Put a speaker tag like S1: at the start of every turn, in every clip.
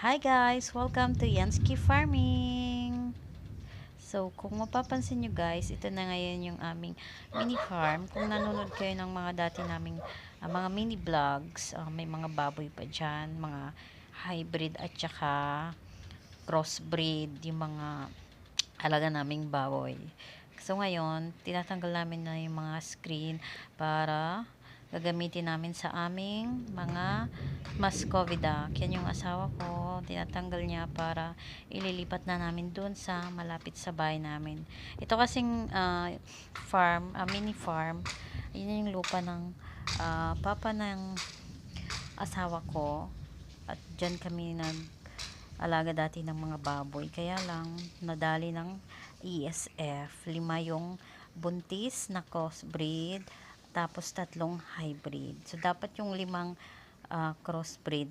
S1: Hi guys! Welcome to Yansky Farming! So, kung mapapansin nyo guys, ito na ngayon yung aming mini farm. Kung nanonood kayo ng mga dati naming ah, mga mini vlogs, ah, may mga baboy pa dyan, mga hybrid at saka crossbreed, yung mga alaga naming baboy. So, ngayon, tinatanggal namin na yung mga screen para gagamitin namin sa aming mga Muscovida. Yan yung asawa ko, tinatanggal niya para ililipat na namin dun sa malapit sa bahay namin. Ito kasing ah, farm, ah, mini farm, yun yung lupa ng ah, papa ng asawa ko. At dyan kami nag alaga dati ng mga baboy. Kaya lang, nadali ng ESF. Lima yung buntis na crossbreed, tapos tatlong hybrid. So, dapat yung limang ah, crossbreed.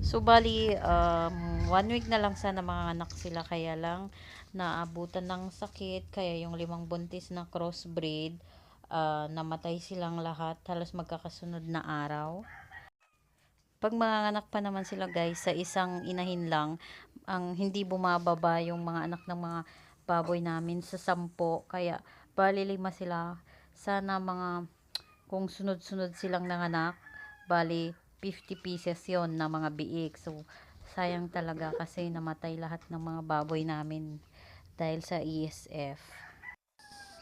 S1: So, bali, um, one week na lang sana mga anak sila. Kaya lang, naabutan ng sakit. Kaya yung limang buntis na crossbreed, ah, namatay silang lahat. Halos magkakasunod na araw. Pag mga anak pa naman sila guys, sa isang inahin lang, ang hindi bumababa yung mga anak ng mga baboy namin sa sampo. Kaya, bali lima sila. Sana mga, kung sunod-sunod silang nanganak, bali 50 pieces yon na mga biik. So, sayang talaga kasi namatay lahat ng mga baboy namin dahil sa ESF.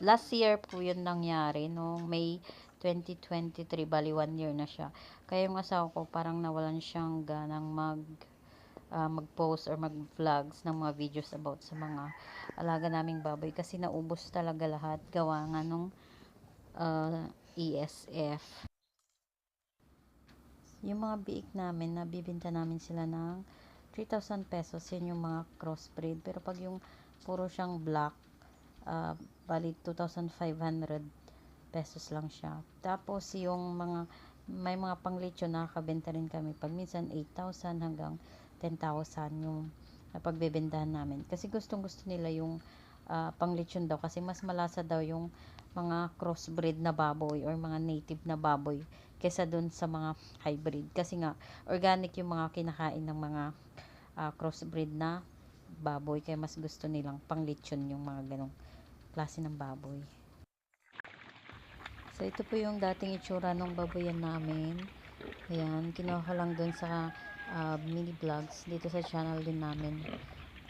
S1: Last year po yun nangyari, no? May 2023, bali one year na siya. Kaya yung asawa ko parang nawalan siyang ganang mag ah, mag-post or mag-vlogs ng mga videos about sa mga alaga naming baboy kasi naubos talaga lahat gawa nga nung ah, ESF. Yung mga biik namin, nabibinta namin sila ng 3,000 pesos. Yan yung mga crossbreed. Pero pag yung puro siyang black, ah, bali 2,500 pesos lang siya. Tapos yung mga, may mga panglitsyo nakakabenta rin kami. Pag minsan 8,000 hanggang 10,000 yung napagbebentahan namin. Kasi gustong gusto nila yung ah, panglitsyon daw. Kasi mas malasa daw yung mga crossbreed na baboy or mga native na baboy kesa dun sa mga hybrid. Kasi nga, organic yung mga kinakain ng mga ah, crossbreed na baboy. Kaya mas gusto nilang panglitsyon yung mga ganong klase ng baboy. So, ito po yung dating itsura ng baboyan namin. Ayan, kinuha lang dun sa ah, mini vlogs dito sa channel din namin.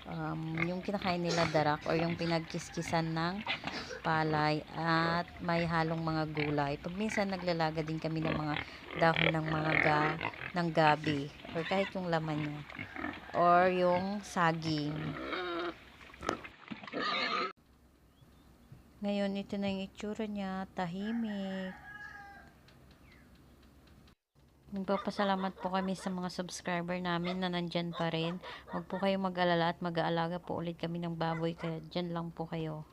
S1: Um, yung kinakain nila darak or yung pinagkiskisan ng palay at may halong mga gulay. Pag minsan naglalaga din kami ng mga dahon ng mga ga, ng gabi or kahit yung laman niya or yung saging. Ngayon, ito na yung itsura niya, tahimik. Nagpapasalamat po kami sa mga subscriber namin na nandyan pa rin. Huwag po kayong mag-alala at mag-aalaga po ulit kami ng baboy kaya dyan lang po kayo.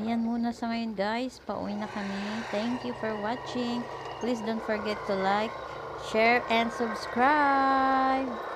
S1: Ayan muna sa ngayon guys. Pauwi na kami. Thank you for watching. Please don't forget to like, share, and subscribe.